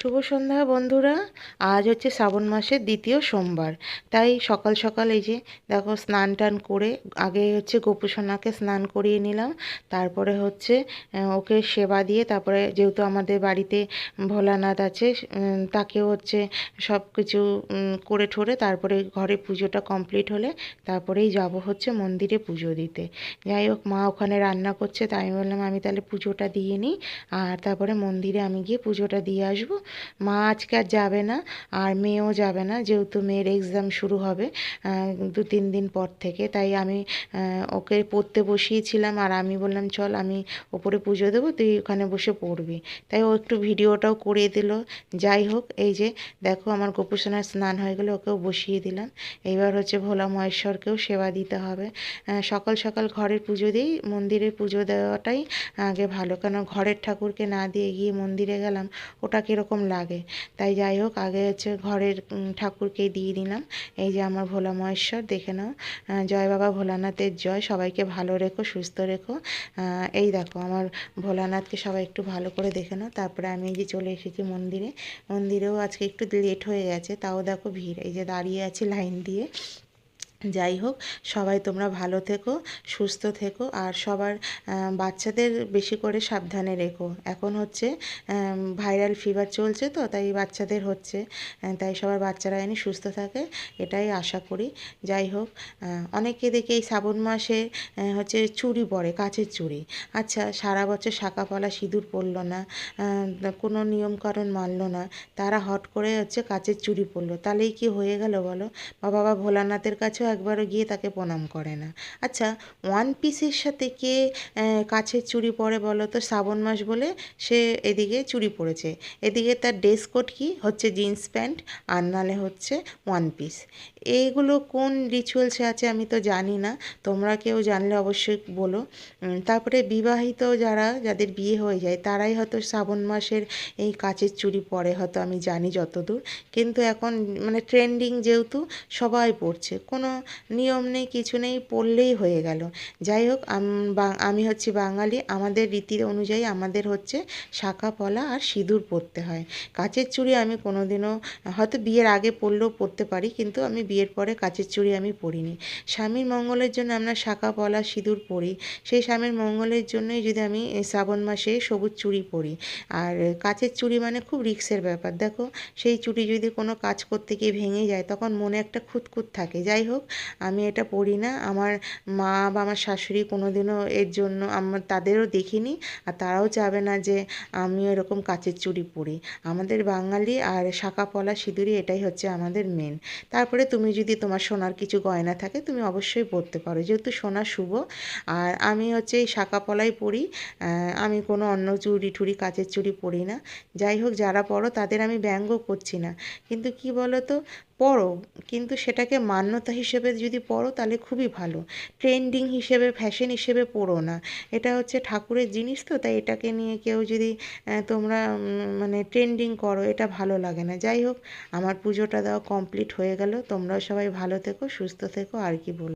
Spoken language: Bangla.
শুভ সন্ধ্যা বন্ধুরা। আজ হচ্ছে শ্রাবণ মাসের দ্বিতীয় সোমবার। তাই সকাল সকাল এই যে দেখো স্নান টান করে আগে হচ্ছে গোপুসোনাকে স্নান করিয়ে নিলাম। তারপরে হচ্ছে ওকে সেবা দিয়ে তারপরে যেহেতু আমাদের বাড়িতে ভোলানাথ আছে তাকেও হচ্ছে সব কিছু করে ঠোরে তারপরে ঘরে পুজোটা কমপ্লিট হলে তারপরেই যাব হচ্ছে মন্দিরে পুজো দিতে। যাই হোক, মা ওখানে রান্না করছে, তাই আমি বললাম আমি তাহলে পুজোটা দিয়ে নিই। আর তারপরে মন্দিরে আমি গিয়ে পুজোটা দিয়ে আসব। মা আজকে আর যাবে না, আর মেয়েও যাবে না, যেহেতু মেয়ের এক্সাম শুরু হবে দু তিন দিন পর থেকে। তাই আমি ওকে পড়তে বসিয়েছিলাম, আর আমি বললাম, চল, আমি ওপরে পুজো দেবো, তুই ওখানে বসে পড়বি। তাই ও একটু ভিডিওটাও করিয়ে দিল। যাই হোক, এই যে, দেখো আমার গোপুসোনার স্নান হয়ে গেলে ওকেও বসিয়ে দিলাম। এইবার হচ্ছে ভোলা মহেশ্বরকেও সেবা দিতে হবে। সকাল সকাল ঘরের পুজো দিই, মন্দিরে পুজো দেওয়াটাই আগে ভালো। কেন, ঘরের ঠাকুরকে না দিয়ে গিয়ে মন্দিরে গেলাম, ওটা কীরকম লাগে। তাই যাই হোক আগে হচ্ছে ঘরের উম, ঠাকুরকেই দিয়ে দিলাম। এই যে আমার ভোলা মহেশ্বর দেখে নাও। জয় বাবা ভোলানাথের জয়। সবাইকে ভালো রেখো সুস্থ রেখো। এই দেখো আমার ভোলানাথকে সবাই একটু ভালো করে দেখে নাও। তারপরে আমি এই যে চলে এসেছি মন্দিরে। মন্দিরেও আজকে একটু লেট হয়ে গেছে তাও দেখো ভিড়। এই যে দাঁড়িয়ে আছি লাইন দিয়ে। যাই হোক, সবাই তোমরা ভালো থেকো, সুস্থ থেকো, আর সবার বাচ্চাদের বেশি করে সাবধানে রেখো। এখন হচ্ছে ভাইরাল ফিভার চলছে তো, তাই বাচ্চাদের হচ্ছে তাই সবার বাচ্চারা জানি সুস্থ থাকে, এটাই আশা করি। যাই হোক অনেকে দেখি এই শ্রাবণ মাসে হচ্ছে চুড়ি পরে, কাচের চুড়ি। আচ্ছা সারা বছর শাঁকাপলা সিঁদুর পরলো না কোনো নিয়মকানুন মানলো না, তারা হট করে হচ্ছে কাচের চুড়ি পরলো। তাহলেই কি হয়ে গেল বলো? বা বাবা ভোলানাথের কাছেও একবারও গিয়ে তাকে প্রণাম করে না। আচ্ছা ওয়ান পিসের সাথে কে কাছের চুড়ি পরে বলো তো? শ্রাবণ মাস বলে সে এদিকে চুড়ি পরেছে এদিকে তার ড্রেস কোড কি? হচ্ছে জিন্স প্যান্ট আর নালে হচ্ছে ওয়ান পিস এইগুলো কোন রিচুয়ালসে আছে আমি তো জানি না। তোমরা কেউ জানলে অবশ্যই বলো। তারপরে বিবাহিত যারা, যাদের বিয়ে হয়ে যায়, তারাই হয়তো শ্রাবণ মাসের এই কাচের চুড়ি পরে হয়তো আমি জানি যতদূর। কিন্তু এখন মানে ট্রেন্ডিং যেহেতু সবাই পড়ছে। কোনো নিয়ম নেই, কিছু নেই, পড়লেই হয়ে গেল। যাই হোক, আমি হচ্ছি বাঙালি, আমাদের রীতির অনুযায়ী আমাদের হচ্ছে শাঁখা পলা আর সিঁদুর পরতে হয়। কাচের চুড়ি আমি কোনোদিনও, হয়তো বিয়ের আগে পরলেও পরতে পারি, কিন্তু আমি বিয়ের পরে কাচের চুড়ি আমি পরিনি। স্বামীর মঙ্গলের জন্য আমরা শাঁখা পলা, সিঁদুর পরি। সেই স্বামীর মঙ্গলের জন্যই যদি আমি শ্রাবণ মাসে সবুজ চুড়ি পরি। আর কাচের চুড়ি মানে খুব রিক্সের ব্যাপার। দেখো, সেই চুড়ি যদি কোনো কাজ করতে গিয়ে ভেঙে যায়, তখন মনে একটা খুঁতখুত থাকে। যাই হোক আমি এটা পড়ি না। আমার মা বা আমার শাশুড়ি কোনোদিনও এর জন্য আমার তাদেরও দেখিনি। আর তারাও চাবে না যে আমিও এরকম কাচের চুড়ি পরি। আমাদের বাঙালি আর শাঁখা পলা সিঁদুরি এটাই হচ্ছে আমাদের মেন তারপরে তুমি যদি তোমার সোনার কিছু গয়না থাকে, তুমি অবশ্যই পরতে পারো। যেহেতু সোনা শুভ, আর আমি হচ্ছে এই শাঁখা পলাই পরি আমি কোনো অন্য চুড়ি টুড়ি কাচের চুড়ি পরি না। যাই হোক, যারা পরো তাদের আমি ব্যঙ্গ করছি না। কিন্তু কি বলো তো পরো কিন্তু সেটাকে মান্যতা হিসেবে যদি পড়ো তাহলে খুবই ভালো। ট্রেন্ডিং হিসেবে, ফ্যাশন হিসেবে পড়ো না। এটা হচ্ছে ঠাকুরের জিনিস তো, তাই এটাকে নিয়ে কেউ যদি তোমরা মানে ট্রেন্ডিং করো, এটা ভালো লাগে না। যাই হোক, আমার পুজোটা দেওয়া কমপ্লিট হয়ে গেল। তোমরাও সবাই ভালো থেকো, সুস্থ থেকো, আর কি বলব।